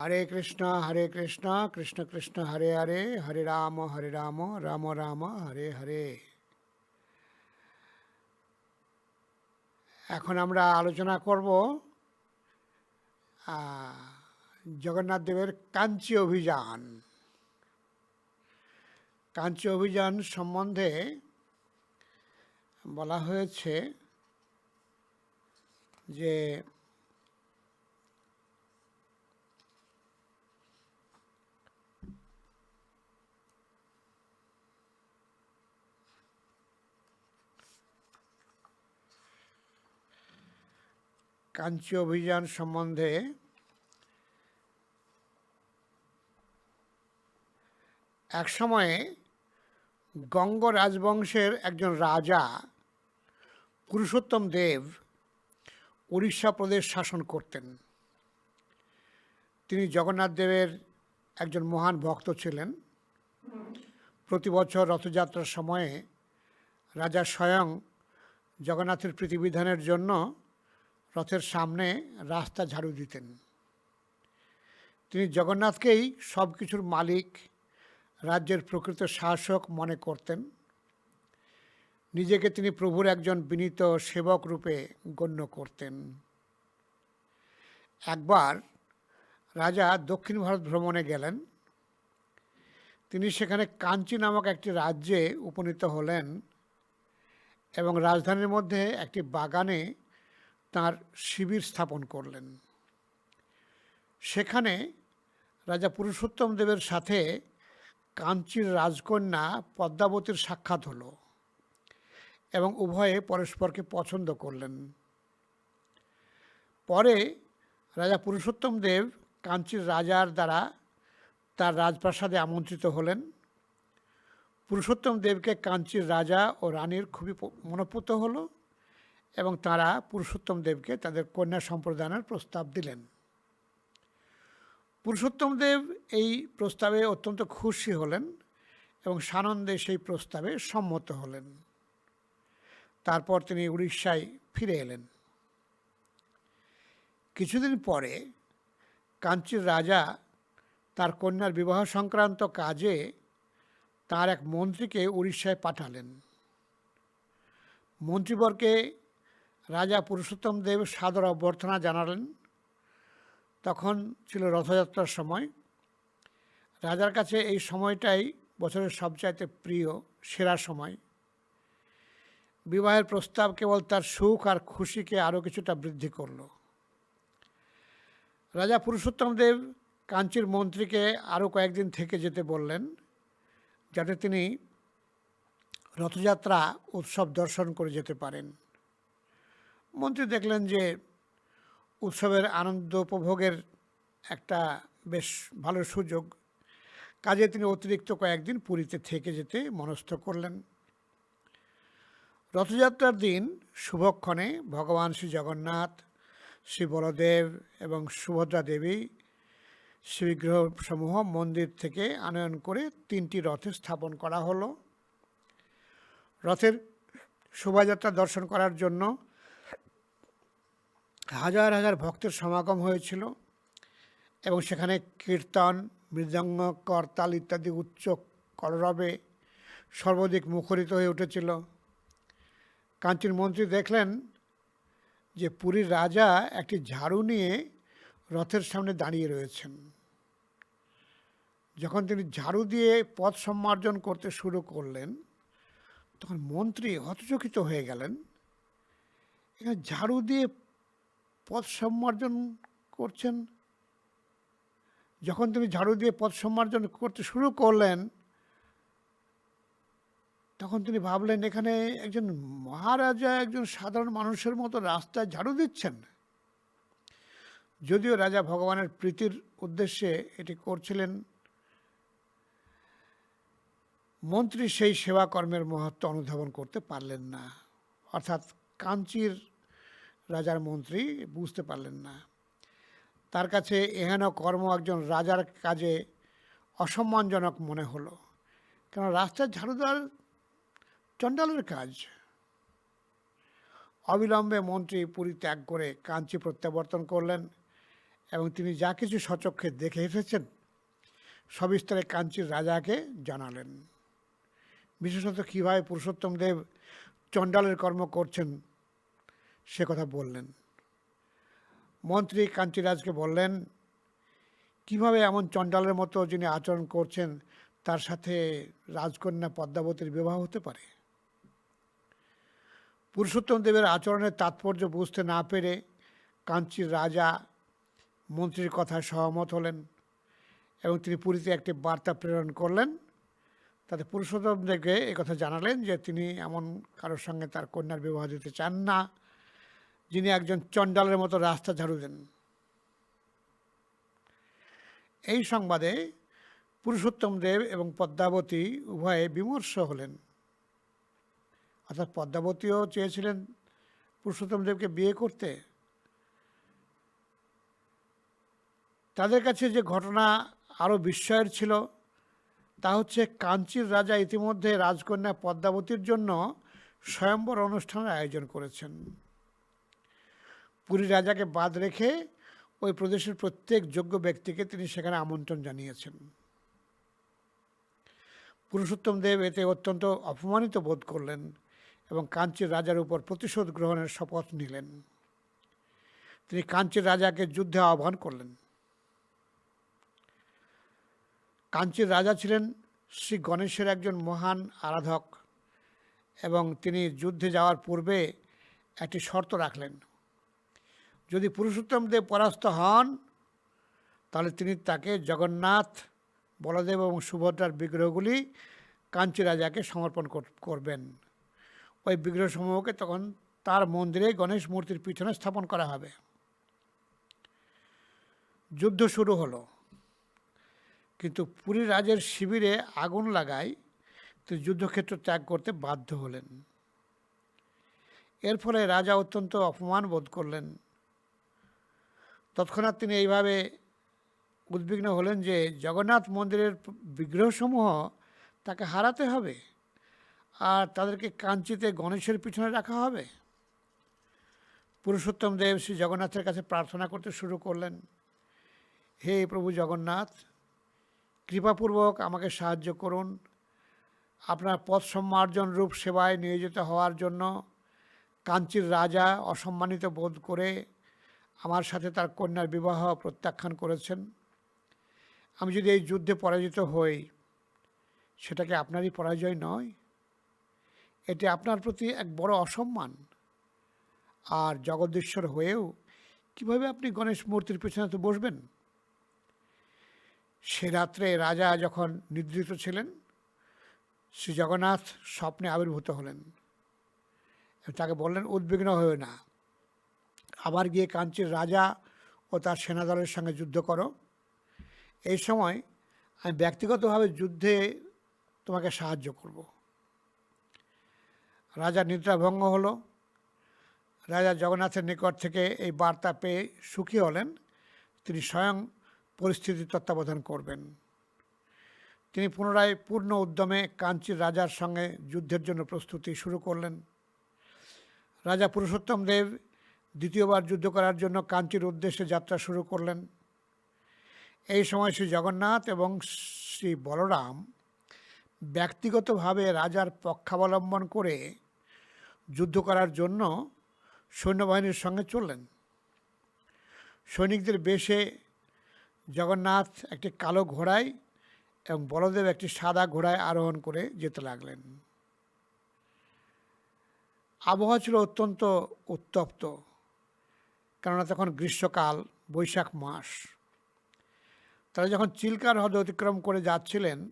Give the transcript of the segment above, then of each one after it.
হরে কৃষ্ণ হরে কৃষ্ণ কৃষ্ণ কৃষ্ণ হরে হরে হরে রাম হরে রাম রাম রাম হরে হরে এখন আমরা আলোচনা করব জগন্নাথ দেবের কাঞ্চি অভিযান। কাঞ্চি অভিযান সম্বন্ধে বলা হয়েছে যে কাঞ্চি অভিযান সম্বন্ধে এক সময়ে গঙ্গ রাজবংশের একজন রাজা পুরুষোত্তম দেব উড়িষ্যা প্রদেশ শাসন করতেন। তিনি জগন্নাথ দেবের একজন মহান ভক্ত ছিলেন। প্রতি বছর রথযাত্রার সময়ে রাজা স্বয়ং জগন্নাথের প্রীতিবিধানের জন্য রথের সামনে রাস্তা ঝাড়ু দিতেন। তিনি জগন্নাথকেই সব কিছুর মালিক, রাজ্যের প্রকৃত শাসক মনে করতেন। নিজেকে তিনি প্রভুর একজন বিনীত সেবক রূপে গণ্য করতেন। একবার রাজা দক্ষিণ ভারত ভ্রমণে গেলেন। তিনি সেখানে কাঞ্চি নামক একটি রাজ্যে উপনীত হলেন এবং রাজধানীর মধ্যে একটি বাগানে তার শিবির স্থাপন করলেন। সেখানে রাজা পুরুষোত্তম দেবের সাথে কাঞ্চির রাজকন্যা পদ্মাবতীর সাক্ষাৎ হলো এবং উভয়ে পরস্পরকে পছন্দ করলেন। পরে রাজা পুরুষোত্তম দেব কাঞ্চির রাজার দ্বারা তার রাজপ্রাসাদে আমন্ত্রিত হলেন। পুরুষোত্তম দেবকে কাঞ্চির রাজা ও রানীর খুবই মনোপুত হলো। এবং তারা পুরুষোত্তম দেবকে তাদের কন্যা সম্প্রদানের প্রস্তাব দিলেন। পুরুষোত্তম দেব এই প্রস্তাবে অত্যন্ত খুশি হলেন এবং সানন্দে সেই প্রস্তাবে সম্মত হলেন। তারপর তিনি উড়িষ্যায় ফিরে এলেন। কিছুদিন পরে কাঞ্চির রাজা তার কন্যার বিবাহ সংক্রান্ত কাজে তার এক মন্ত্রীকে উড়িষ্যায় পাঠালেন। মন্ত্রীবরকে রাজা পুরুষোত্তম দেব সাদর অভ্যর্থনা জানালেন। তখন ছিল রথযাত্রার সময়। রাজার কাছে এই সময়টাই বছরের সবচাইতে প্রিয়, সেরা সময়। বিবাহের প্রস্তাব কেবল তার সুখ আর খুশিকে আরও কিছুটা বৃদ্ধি করল। রাজা পুরুষোত্তম দেব কাঞ্চির মন্ত্রীকে আরও কয়েকদিন থেকে যেতে বললেন, যাতে তিনি রথযাত্রা উৎসব দর্শন করে যেতে পারেন। মন্ত্রী দেখলেন যে উৎসবের আনন্দ উপভোগের একটা বেশ ভালো সুযোগ। কাজে তিনি অতিরিক্ত কয়েকদিন পুরীতে থেকে যেতে মনস্থ করলেন। রথযাত্রার দিন শুভক্ষণে ভগবান শ্রী জগন্নাথ, শ্রী বলদেব এবং সুভদ্রা দেবী শ্রীবিগ্রহসমূহ মন্দির থেকে আনয়ন করে তিনটি রথে স্থাপন করা হলো। রথের শোভাযাত্রা দর্শন করার জন্য হাজার হাজার ভক্তের সমাগম হয়েছিল এবং সেখানে কীর্তন মৃদঙ্গ করতাল ইত্যাদি উচ্চ কলরবে সর্বাধিক মুখরিত হয়ে উঠেছিল। কাঞ্চীর মন্ত্রী দেখলেন যে পুরীর রাজা একটি ঝাড়ু নিয়ে রথের সামনে দাঁড়িয়ে রয়েছেন। যখন তিনি ঝাড়ু দিয়ে পথ সম্মার্জন করতে শুরু করলেন, তখন মন্ত্রী হতচকিত হয়ে গেলেন। ঝাড়ু দিয়ে পথ সম্মার্জন করছেন। যখন তিনি ঝাড়ু দিয়ে পথ সম্মার্জন করতে শুরু করলেন, তখন তিনি ভাবলেন, এখানে একজন মহারাজা, একজন সাধারণ মানুষের মতো রাস্তায় ঝাড়ু দিচ্ছেন? যদিও রাজা ভগবানের প্রীতির উদ্দেশ্যে এটি করছিলেন, মন্ত্রী সেই সেবা কর্মের মহত্ব অনুধাবন করতে পারলেন না। অর্থাৎ কাঞ্চির রাজার মন্ত্রী বুঝতে পারলেন না। তার কাছে এহেন কর্ম একজন রাজার কাজে অসম্মানজনক মনে হলো। কেন রাস্তার ঝাড়ু দেওয়ার চণ্ডালের কাজ? অবিলম্বে মন্ত্রী পুরী ত্যাগ করে কাঞ্চি প্রত্যাবর্তন করলেন এবং তিনি যা কিছু সচক্ষে দেখে এসেছেন, সবিস্তারে কাঞ্চির রাজাকে জানালেন। বিশেষত কীভাবে পুরুষোত্তম দেব চণ্ডালের কর্ম করছেন সে কথা বললেন। মন্ত্রী কাঞ্চিরাজকে বললেন, কীভাবে এমন চণ্ডালের মতো যিনি আচরণ করছেন, তার সাথে রাজকন্যা পদ্মাবতীর বিবাহ হতে পারে? পুরুষোত্তম দেবের আচরণের তাৎপর্য বুঝতে না পেরে কাঞ্চির রাজা মন্ত্রীর কথায় সহমত হলেন এবং তিনি পুরীতে একটি বার্তা প্রেরণ করলেন। তাতে পুরুষোত্তম দেবকে কথা জানালেন যে তিনি এমন কারোর সঙ্গে তার কন্যার বিবাহ দিতে চান না। যিনি একজন চণ্ডালের মতো রাস্তা ঝাড়ু দেন। এই সংবাদে পুরুষোত্তম দেব এবং পদ্মাবতী উভয়ে বিমর্ষ হলেন। অর্থাৎ পদ্মাবতীও চেয়েছিলেন পুরুষোত্তম দেবকে বিয়ে করতে। তাদের কাছে যে ঘটনা আরও বিস্ময়ের ছিল, তা হচ্ছে কাঞ্চির রাজা ইতিমধ্যে রাজকন্যা পদ্মাবতীর জন্য স্বয়ম্বর অনুষ্ঠানের আয়োজন করেছেন। পুরী রাজাকে বাদ রেখে ওই প্রদেশের প্রত্যেক যোগ্য ব্যক্তিকে তিনি সেখানে আমন্ত্রণ জানিয়েছেন। পুরুষোত্তম দেব এতে অত্যন্ত অপমানিত বোধ করলেন এবং কাঞ্চির রাজার উপর প্রতিশোধ গ্রহণের শপথ নিলেন। তিনি কাঞ্চির রাজাকে যুদ্ধে আহ্বান করলেন। কাঞ্চির রাজা ছিলেন শ্রী গণেশের একজন মহান আরাধক এবং তিনি যুদ্ধে যাওয়ার পূর্বে একটি শর্ত রাখলেন যদি পুরুষোত্তম দেব পরাস্ত হন, তাহলে তিনি তাকে জগন্নাথ, বলদেব এবং সুভদ্রার বিগ্রহগুলি কাঞ্চি রাজাকে সমর্পণ করবেন। ওই বিগ্রহসমূহকে তখন তার মন্দিরে গণেশ মূর্তির পিছনে স্থাপন করা হবে। যুদ্ধ শুরু হলো। কিন্তু পুরী রাজের শিবিরে আগুন লাগায় তিনি যুদ্ধক্ষেত্র ত্যাগ করতে বাধ্য হলেন। এর ফলে রাজা অত্যন্ত অপমান বোধ করলেন। তৎক্ষণাৎ তিনি এইভাবে উদ্বিগ্ন হলেন যে জগন্নাথ মন্দিরের বিগ্রহসমূহ তাকে হারাতে হবে আর তাদেরকে কাঞ্চিতে গণেশের পিছনে রাখা হবে। পুরুষোত্তম দেব শ্রী জগন্নাথের কাছে প্রার্থনা করতে শুরু করলেন, হে প্রভু জগন্নাথ, কৃপাপূর্বক আমাকে সাহায্য করুন। আপনার পথ সম্মার্জন রূপ সেবায় নিয়োজিত হওয়ার জন্য কাঞ্চির রাজা অসম্মানিত বোধ করে আমার সাথে তার কন্যার বিবাহ প্রত্যাখ্যান করেছেন। আমি যদি এই যুদ্ধে পরাজিত হই, সেটাকে আপনারই পরাজয় নয়। এটি আপনার প্রতি এক বড় অসম্মান। আর জগদীশ্বর হয়েও কীভাবে আপনি গণেশ মূর্তির পেছনে তো বসবেন? সে রাত্রে রাজা যখন নিদ্রিত ছিলেন শ্রী জগন্নাথ স্বপ্নে আবির্ভূত হলেন। তাকে বললেন, উদ্বিগ্ন হয়ে না। আবার গিয়ে কাঞ্চির রাজা ও তার সেনাদলের সঙ্গে যুদ্ধ করো। এই সময় আমি ব্যক্তিগতভাবে যুদ্ধে তোমাকে সাহায্য করব। রাজা নিদ্রাভঙ্গ হলো। রাজা জগন্নাথের নিকট থেকে এই বার্তা পেয়ে সুখী হলেন। তিনি স্বয়ং পরিস্থিতি তত্ত্বাবধান করবেন। তিনি পুনরায় পূর্ণ উদ্যমে কাঞ্চির রাজার সঙ্গে যুদ্ধের জন্য প্রস্তুতি শুরু করলেন। রাজা পুরুষোত্তম দেব দ্বিতীয়বার যুদ্ধ করার জন্য কাঞ্চির উদ্দেশ্যে যাত্রা শুরু করলেন। এই সময় শ্রী জগন্নাথ এবং শ্রী বলরাম ব্যক্তিগতভাবে রাজার পক্ষাবলম্বন করে যুদ্ধ করার জন্য সৈন্যবাহিনীর সঙ্গে চললেন। সৈনিকদের বেশে জগন্নাথ একটি কালো ঘোড়ায় এবং বলদেব একটি সাদা ঘোড়ায় আরোহণ করে যেতে লাগলেন। আবহাওয়া ছিল অত্যন্ত উত্তপ্ত। কেননা তখন গ্রীষ্মকাল, বৈশাখ মাস। তারা যখন চিল্কার হ্রদ অতিক্রম করে যাচ্ছিলেন,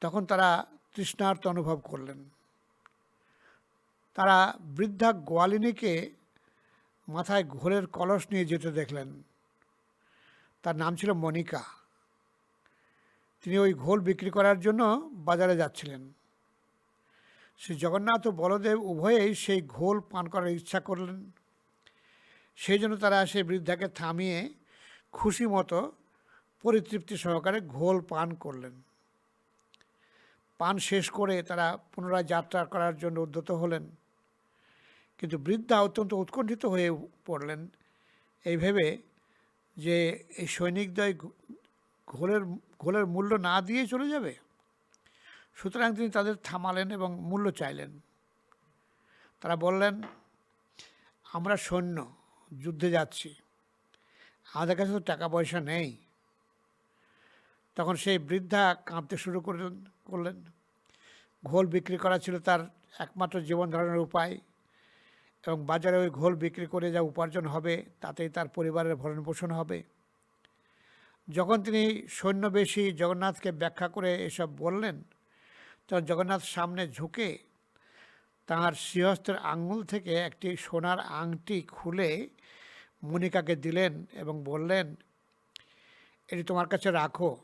তখন তারা তৃষ্ণার্ত অনুভব করলেন। তারা বৃদ্ধা গোয়ালিনীকে মাথায় ঘোরের কলস নিয়ে যেতে দেখলেন। তার নাম ছিল মনিকা। তিনি ওই ঘোল বিক্রি করার জন্য বাজারে যাচ্ছিলেন। শ্রী জগন্নাথ ও বলদেব উভয়েই সেই ঘোল পান করার ইচ্ছা করলেন। সেই জন্য তারা সেই বৃদ্ধাকে থামিয়ে খুশি মতো পরিতৃপ্তি সহকারে ঘোল পান করলেন। পান শেষ করে তারা পুনরায় যাত্রা করার জন্য উদ্যত হলেন। কিন্তু বৃদ্ধা অত্যন্ত উৎকণ্ঠিত হয়ে পড়লেন। এই ভেবে যে এই সৈনিকদ্বয় ঘোলের ঘোলের মূল্য না দিয়ে চলে যাবে? সুতরাং তিনি তাদের থামালেন এবং মূল্য চাইলেন। তারা বললেন, আমরা সৈন্য। যুদ্ধে যাচ্ছি। আমাদের কাছে তো টাকা পয়সা নেই। তখন সেই বৃদ্ধা কাঁদতে শুরু করলেন করলেন। ঘোল বিক্রি করা ছিল তার একমাত্র জীবন ধারণের উপায় এবং বাজারে ওই ঘোল বিক্রি করে যা উপার্জন হবে তাতেই তার পরিবারের ভরণ পোষণ হবে। যখন তিনি সৈন্যবেশী জগন্নাথকে ব্যাখ্যা করে এসব বললেন, তখন জগন্নাথ সামনে ঝুঁকে তাঁর সিংহস্তের আঙুল থেকে একটি সোনার আংটি খুলে মনিকাকে দিলেন এবং বললেন, এটি তোমার কাছে রাখো।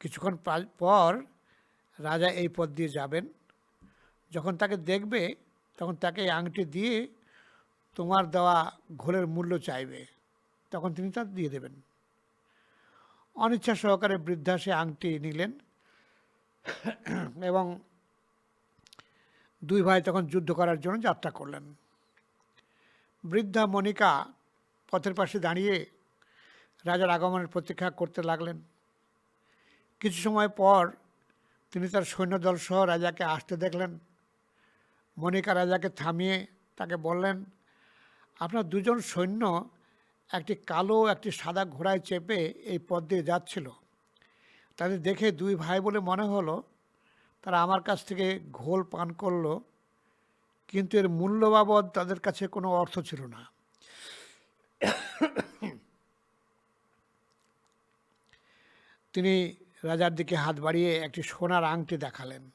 কিছুক্ষণ পর রাজা এই পথ দিয়ে যাবেন। যখন তাকে দেখবে, তখন তাকে এই আংটি দিয়ে তোমার দেওয়া ঘোলের মূল্য চাইবে। তখন তিনি তা দিয়ে দেবেন। অনিচ্ছা সহকারে বৃদ্ধা সে আংটি নিলেন এবং দুই ভাই তখন যুদ্ধ করার জন্য যাত্রা করলেন। বৃদ্ধা মনিকা পথের পাশে দাঁড়িয়ে রাজার আগমনের প্রতীক্ষা করতে লাগলেন। কিছু সময় পর তিনি তার সৈন্যদল সহ রাজাকে আসতে দেখলেন। মনিকা রাজাকে থামিয়ে তাকে বললেন, আপনার দুজন সৈন্য একটি কালো, একটি সাদা ঘোড়ায় চেপে এই পথ দিয়ে যাচ্ছিল। তাদের দেখে দুই ভাই বলে মনে হলো তারা আমার কাছ থেকে ঘোল পান করল, কিন্তু এর মূল্য বাবদ তাদের কাছে কোনো অর্থ ছিল না। তিনি রাজার দিকে হাত বাড়িয়ে একটি সোনার আংটি দেখালেন।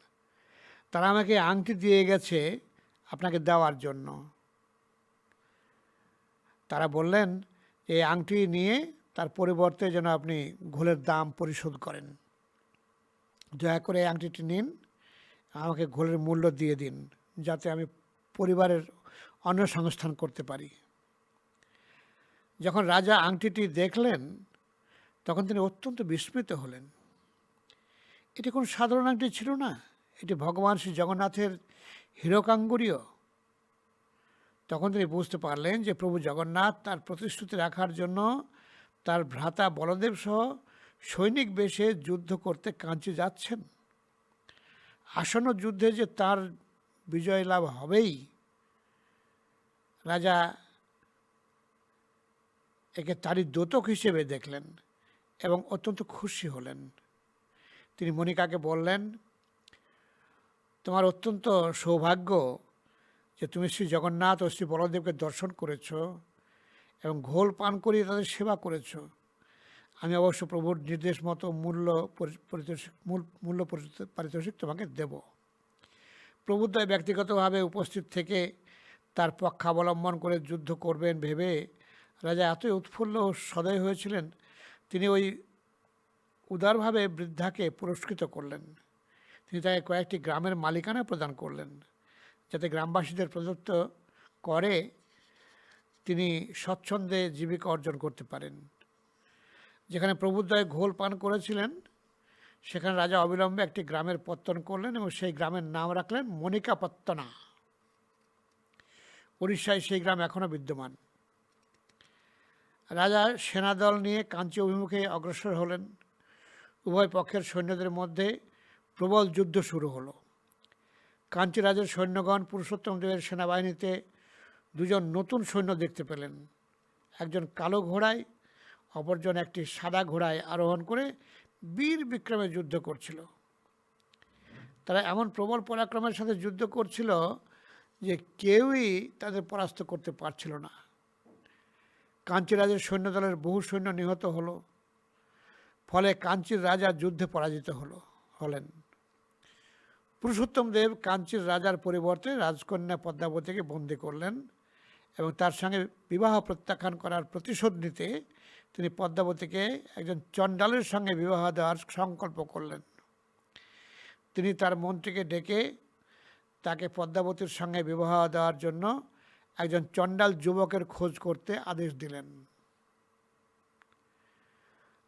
তারা আমাকে আংটি দিয়ে গেছে আপনাকে দেওয়ার জন্য। তারা বললেন, এই আংটি নিয়ে তার পরিবর্তে যেন আপনি ঘোলের দাম পরিশোধ করেন। দয়া করে আংটিটি নিন, আমাকে ঘোলের মূল্য দিয়ে দিন, যাতে আমি পরিবারের অন্য সংস্থান করতে পারি। যখন রাজা আংটিটি দেখলেন, তখন তিনি অত্যন্ত বিস্মিত হলেন। এটি কোন সাধারণ আংটি ছিল না? এটি ভগবান শ্রী জগন্নাথের হীরকাঙ্গুরীয়। তখন তিনি বুঝতে পারলেন যে প্রভু জগন্নাথ তার প্রতিশ্রুতি রাখার জন্য তার ভ্রাতা বলদেব সহ সৈনিক বেশে যুদ্ধ করতে কাঞ্চি যাচ্ছেন। আসন্ন যুদ্ধে যে তার বিজয় লাভ হবেই, রাজা একে তারই দোতক হিসেবে দেখলেন এবং অত্যন্ত খুশি হলেন। তিনি মনিকাকে বললেন, তোমার অত্যন্ত সৌভাগ্য যে তুমি শ্রী জগন্নাথ ও শ্রী বলদেবকে দর্শন করেছ এবং ঘোল পান করিয়ে তাদের সেবা করেছ। আমি অবশ্য প্রভুর নির্দেশ মতো মূল্য মূল, মূল্য পরি- পারিতোষিক তোমাকে দেব। প্রভুদ্বয় ব্যক্তিগতভাবে উপস্থিত থেকে তার পক্ষাবলম্বন করে যুদ্ধ করবেন ভেবে রাজা এতই উৎফুল্ল সদয় হয়েছিলেন, তিনি ওই উদারভাবে বৃদ্ধাকে পুরস্কৃত করলেন। তিনি তাকে কয়েকটি গ্রামের মালিকানা প্রদান করলেন, যাতে গ্রামবাসীদের প্রদত্ত করে তিনি স্বচ্ছন্দে জীবিকা অর্জন করতে পারেন। যেখানে প্রভুদ্বয় ঘোল পান করেছিলেন, সেখানে রাজা অবিলম্বে একটি গ্রামের পত্তন করলেন এবং সেই গ্রামের নাম রাখলেন মনিকা পত্তনা উড়িষ্যায় সেই গ্রাম এখনও বিদ্যমান। রাজা সেনাদল নিয়ে কাঞ্চি অভিমুখে অগ্রসর হলেন। উভয় পক্ষের সৈন্যদের মধ্যে প্রবল যুদ্ধ শুরু হলো। কাঞ্চি রাজের সৈন্যগণ পুরুষোত্তম দেবের সেনাবাহিনীতে দুজন নতুন সৈন্য দেখতে পেলেন। একজন কালো ঘোড়ায় অপরজন একটি সাদা ঘোড়ায় আরোহণ করে বীর বিক্রমে যুদ্ধ করছিল। তারা এমন প্রবল পরাক্রমের সাথে যুদ্ধ করছিল যে কেউই তাদের পরাস্ত করতে পারছিল না। কাঞ্চি রাজের সৈন্যদলের বহু সৈন্য নিহত হলো, ফলে কাঞ্চির রাজা যুদ্ধে পরাজিত হলো হলেন। পুরুষোত্তম দেব কাঞ্চির রাজার পরিবর্তে রাজকন্যা পদ্মাবতীকে বন্দি করলেন এবং তার সঙ্গে বিবাহ প্রত্যাখ্যান করার প্রতিশোধ নিতে তিনি পদ্মাবতীকে একজন চণ্ডালের সঙ্গে বিবাহ দেওয়ার সংকল্প করলেন। তিনি তার মন্ত্রীকে ডেকে তাকে পদ্মাবতীর সঙ্গে বিবাহ দেওয়ার জন্য একজন চণ্ডাল যুবকের খোঁজ করতে আদেশ দিলেন।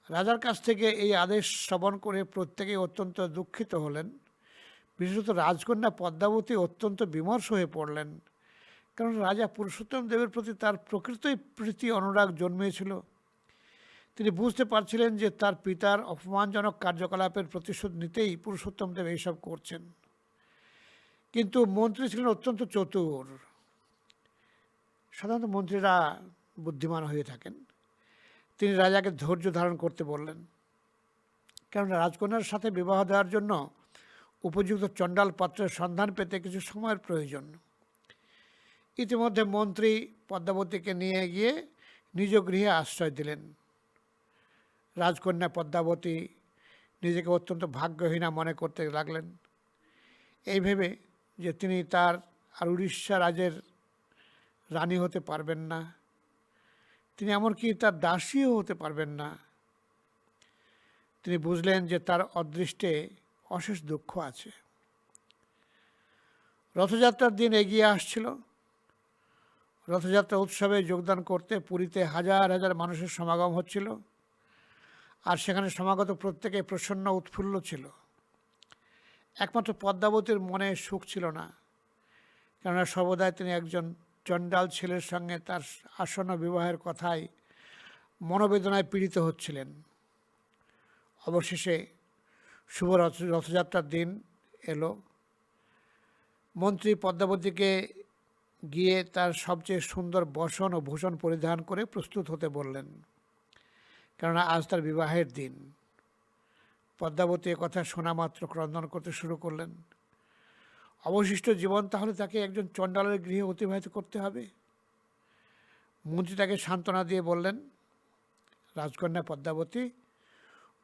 রাজার কাছ থেকে এই আদেশ শ্রবণ করে প্রত্যেকেই অত্যন্ত দুঃখিত হলেন। বিশেষত রাজকন্যা পদ্মাবতী অত্যন্ত বিমর্ষ হয়ে পড়লেন। কারণ রাজা পুরুষোত্তম দেবের প্রতি তার প্রকৃতই প্রীতি অনুরাগ জন্মিয়েছিল। তিনি বুঝতে পারছিলেন যে তার পিতার অপমানজনক কার্যকলাপের প্রতিশোধ নিতেই পুরুষোত্তম দেব এইসব করছেন। কিন্তু মন্ত্রী ছিলেন অত্যন্ত চতুর। সাধারণত মন্ত্রীরা বুদ্ধিমান হয়ে থাকেন। তিনি রাজাকে ধৈর্য ধারণ করতে বললেন। কেননা রাজকন্যার সাথে বিবাহ দেওয়ার জন্য উপযুক্ত চণ্ডাল পাত্রের সন্ধান পেতে কিছু সময়ের প্রয়োজন। ইতিমধ্যে মন্ত্রী পদ্মাবতীকে নিয়ে গিয়ে নিজ গৃহে আশ্রয় দিলেন। রাজকন্যা পদ্মাবতী নিজেকে অত্যন্ত ভাগ্যহীনা মনে করতে লাগলেন। এই ভেবে যে তিনি তার আর উড়িষ্যা রাজের রানী হতে পারবেন না, তিনি এমনকি তার দাসীও হতে পারবেন না। তিনি বুঝলেন যে তার অদৃষ্টে অশেষ দুঃখ আছে। রথযাত্রার দিন এগিয়ে আসছিল। রথযাত্রা উৎসবে যোগদান করতে পুরীতে হাজার হাজার মানুষের সমাগম হচ্ছিল। আর সেখানে সমাগত প্রত্যেকে প্রসন্ন উৎফুল্ল ছিল। একমাত্র পদ্মাবতীর মনে সুখ ছিল না, কেননা সর্বদাই তিনি একজন চণ্ডাল ছেলের সঙ্গে তার আসন্ন বিবাহের কথায় মনোবেদনায় পীড়িত হচ্ছিলেন। অবশেষে শুভ রথ, রথযাত্রার দিন এলো। মন্ত্রী পদ্মাবতীকে গিয়ে তার সবচেয়ে সুন্দর বসন ও ভূষণ পরিধান করে প্রস্তুত হতে বললেন। কেননা আজ তার বিবাহের দিন। পদ্মাবতী কথা শোনা মাত্র ক্রন্দন করতে শুরু করলেন। অবশিষ্ট জীবন তাহলে তাকে একজন চণ্ডালের গৃহে অতিবাহিত করতে হবে? মন্ত্রী তাকে সান্ত্বনা দিয়ে বললেন, রাজকন্যা পদ্মাবতী,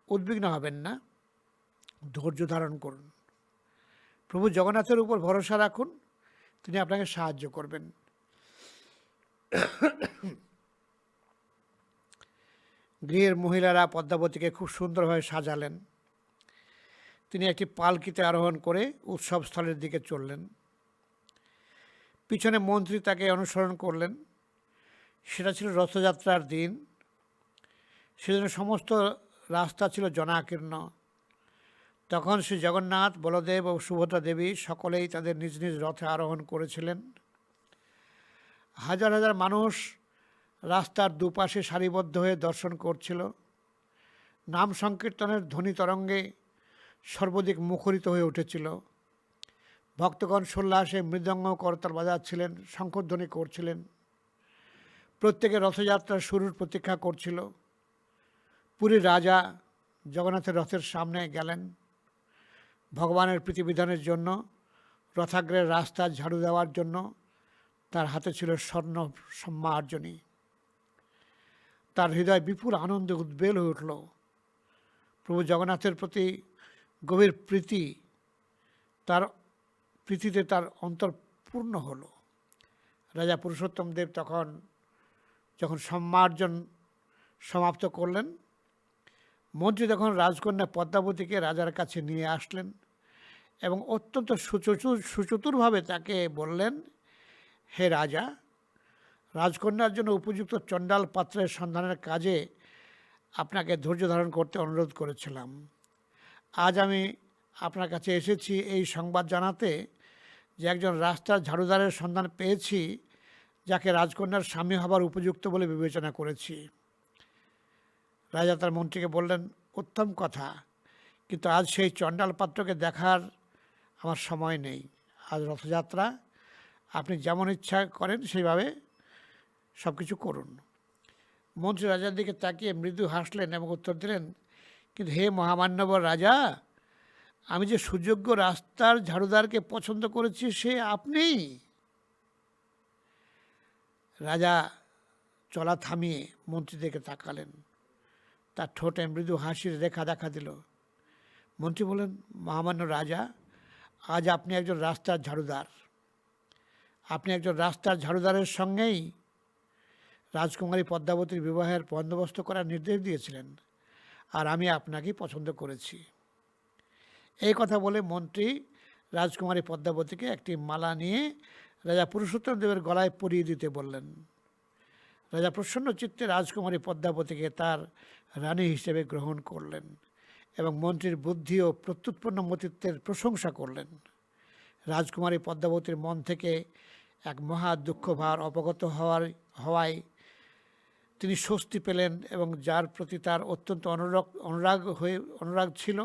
উদ্বিগ্ন হবেন না, ধৈর্য ধারণ করুন। প্রভু জগন্নাথের উপর ভরসা রাখুন, তিনি আপনাকে সাহায্য করবেন। গৃহের মহিলারা পদ্মাবতীকে খুব সুন্দরভাবে সাজালেন। তিনি একটি পালকিতে আরোহণ করে উৎসবস্থলের দিকে চললেন। পিছনে মন্ত্রী তাকে অনুসরণ করলেন। সেটা ছিল রথযাত্রার দিন। সেজন্য সমস্ত রাস্তা ছিল জনাকীর্ণ। তখন শ্রী জগন্নাথ, বলদেব ও সুভদ্রা দেবী সকলেই তাদের নিজ নিজ রথে আরোহণ করেছিলেন। হাজার হাজার মানুষ রাস্তার দুপাশে সারিবদ্ধ হয়ে দর্শন করছিল। নাম সংকীর্তনের ধ্বনি তরঙ্গে সর্বদিক মুখরিত হয়ে উঠেছিল। ভক্তগণ সোল্লাসে মৃদঙ্গ করতাল বাজাচ্ছিলেন শঙ্করধ্বনি করছিলেন। প্রত্যেকে রথযাত্রার শুরুর প্রতীক্ষা করছিল। পুরীর রাজা জগন্নাথের রথের সামনে গেলেন। ভগবানের প্রীতিবিধানের জন্য, রথাগ্রের রাস্তা ঝাড়ু দেওয়ার জন্য তার হাতে ছিল স্বর্ণ সম্মার্জনী। তার হৃদয় বিপুল আনন্দে উদ্বেল হয়ে উঠল। প্রভু জগন্নাথের প্রতি গভীর প্রীতি তার, প্রীতিতে তার অন্তর পূর্ণ হলো। রাজা পুরুষোত্তম দেব তখন, যখন সম্মার্জন সমাপ্ত করলেন, মন্ত্রী তখন রাজকন্যা পদ্মাবতীকে রাজার কাছে নিয়ে আসলেন এবং অত্যন্ত সুচতুর সুচতুরভাবে তাকে বললেন, হে রাজা রাজকন্যার জন্য উপযুক্ত চণ্ডাল পাত্রের সন্ধানের কাজে আপনাকে ধৈর্য ধারণ করতে অনুরোধ করেছিলাম। আজ আমি আপনার কাছে এসেছি এই সংবাদ জানাতে যে একজন রাস্তার ঝাড়ুদারের সন্ধান পেয়েছি, যাকে রাজকন্যার স্বামী হবার উপযুক্ত বলে বিবেচনা করেছি। রাজা তার মন্ত্রীকে বললেন, উত্তম কথা, কিন্তু আজ সেই চণ্ডাল পাত্রকে দেখার আমার সময় নেই। আজ রথযাত্রা, আপনি যেমন ইচ্ছা করেন সেইভাবে সব কিছু করুন। মন্ত্রী রাজার দিকে তাকিয়ে মৃদু হাসলেন এবং উত্তর দিলেন, কিন্তু হে মহামান্যবর রাজা, আমি যে সুযোগ্য রাস্তার ঝাড়ুদারকে পছন্দ করেছি, সে আপনিই রাজা চলা থামিয়ে মন্ত্রী দিকে তাকালেন। তার ঠোঁটে মৃদু হাসির রেখা দেখা দিল। মন্ত্রী বলেন মহামান্য রাজা, আজ আপনি একজন রাস্তার ঝাড়ুদার। আপনি একজন রাস্তার ঝাড়ুদারের সঙ্গেই রাজকুমারী পদ্মাবতীর বিবাহের বন্দোবস্ত করার নির্দেশ দিয়েছিলেন, আর আমি আপনাকেই পছন্দ করেছি। এই কথা বলে মন্ত্রী রাজকুমারী পদ্মাবতীকে একটি মালা নিয়ে রাজা পুরুষোত্তম দেবের গলায় পরিয়ে দিতে বললেন। রাজা প্রসন্ন চিত্তে রাজকুমারী পদ্মাবতীকে তার রানী হিসেবে গ্রহণ করলেন এবং মন্ত্রীর বুদ্ধি ও প্রত্যুৎপন্ন মতিত্বের প্রশংসা করলেন। রাজকুমারী পদ্মাবতীর মন থেকে এক মহা দুঃখ ভার অবগত হওয়ার, হওয়ায় তিনি স্বস্তি পেলেন এবং যার প্রতি তার অত্যন্ত অনুরাগ অনুরাগ হয়ে, অনুরাগ ছিল,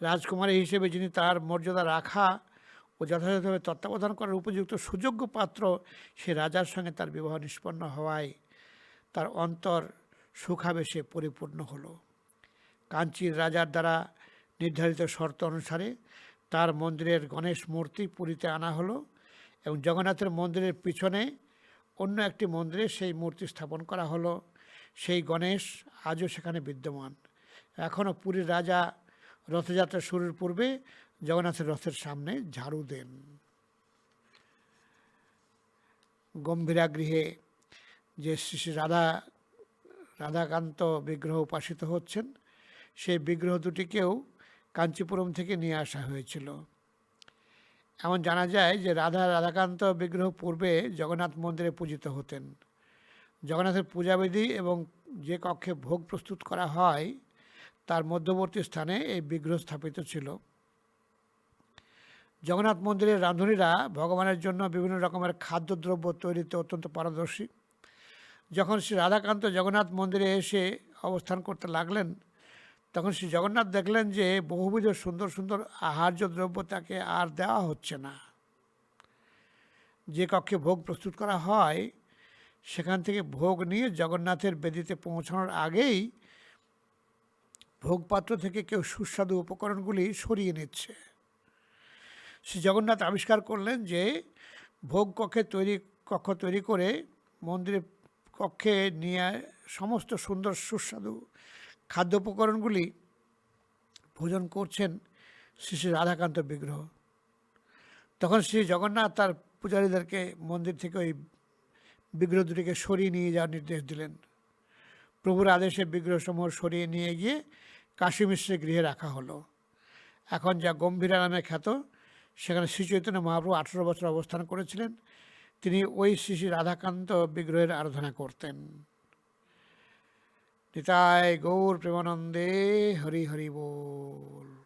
রাজকুমারী হিসেবে যিনি তার মর্যাদা রাখা ও যথাযথভাবে তত্ত্বাবধান করার উপযুক্ত সুযোগ্য পাত্র, সে রাজার সঙ্গে তার বিবাহ নিষ্পন্ন হওয়ায় তার অন্তর সুখাবেশে পরিপূর্ণ হলো। কাঞ্চির রাজার দ্বারা নির্ধারিত শর্ত অনুসারে তার মন্দিরের গণেশ মূর্তি পুরীতে আনা হলো এবং জগন্নাথের মন্দিরের পিছনে অন্য একটি মন্দিরে সেই মূর্তি স্থাপন করা হলো। সেই গণেশ আজও সেখানে বিদ্যমান। এখনও পুরীর রাজা রথযাত্রা শুরুর পূর্বে জগন্নাথের রথের সামনে ঝাড়ু দেন। গম্ভীরা গৃহে যে শ্রী শ্রী রাধা, রাধাকান্ত বিগ্রহ উপাসিত হচ্ছেন, সেই বিগ্রহ দুটিকেও কাঞ্চিপুরম থেকে নিয়ে আসা হয়েছিল। এমন জানা যায় যে রাধা রাধাকান্ত বিগ্রহ পূর্বে জগন্নাথ মন্দিরে পূজিত হতেন। জগন্নাথের পূজাবিধি এবং যে কক্ষে ভোগ প্রস্তুত করা হয়, তার মধ্যবর্তী স্থানে এই বিগ্রহ স্থাপিত ছিল। জগন্নাথ মন্দিরের রাঁধুনিরা ভগবানের জন্য বিভিন্ন রকমের খাদ্যদ্রব্য তৈরিতে অত্যন্ত পারদর্শী। যখন শ্রী রাধাকান্ত জগন্নাথ মন্দিরে এসে অবস্থান করতে লাগলেন তখন শ্রী জগন্নাথ দেখলেন যে বহুবিধ সুন্দর সুন্দর আহার্য দ্রব্য তাকে আর দেওয়া হচ্ছে না। যে কক্ষে ভোগ প্রস্তুত করা হয়, সেখান থেকে ভোগ নিয়ে জগন্নাথের বেদিতে পৌঁছানোর আগেই ভোগপাত্র থেকে কেউ সুস্বাদু উপকরণগুলি সরিয়ে নিচ্ছে। শ্রী জগন্নাথ আবিষ্কার করলেন যে ভোগ কক্ষে তৈরি, কক্ষ তৈরি করে মন্দিরে কক্ষে নিয়ে সমস্ত সুন্দর সুস্বাদু খাদ্য উপকরণগুলি ভোজন করছেন শ্রী শ্রী রাধাকান্ত বিগ্রহ। তখন শ্রী জগন্নাথ তার পূজারীদেরকে মন্দির থেকে ওই বিগ্রহ দুটিকে সরিয়ে নিয়ে যাওয়ার নির্দেশ দিলেন। প্রভুর আদেশে বিগ্রহসমূহ সরিয়ে নিয়ে গিয়ে কাশী মিশ্রের গৃহে রাখা হলো। এখন যা গম্ভীরা নামে খ্যাত, সেখানে শ্রী চৈতন্য মহাপ্রভু আঠেরো বছর অবস্থান করেছিলেন। তিনি ওই শ্রী শ্রী রাধাকান্ত বিগ্রহের আরাধনা করতেন। নিতাই গৌর প্রেমানন্দে হরি হরি বল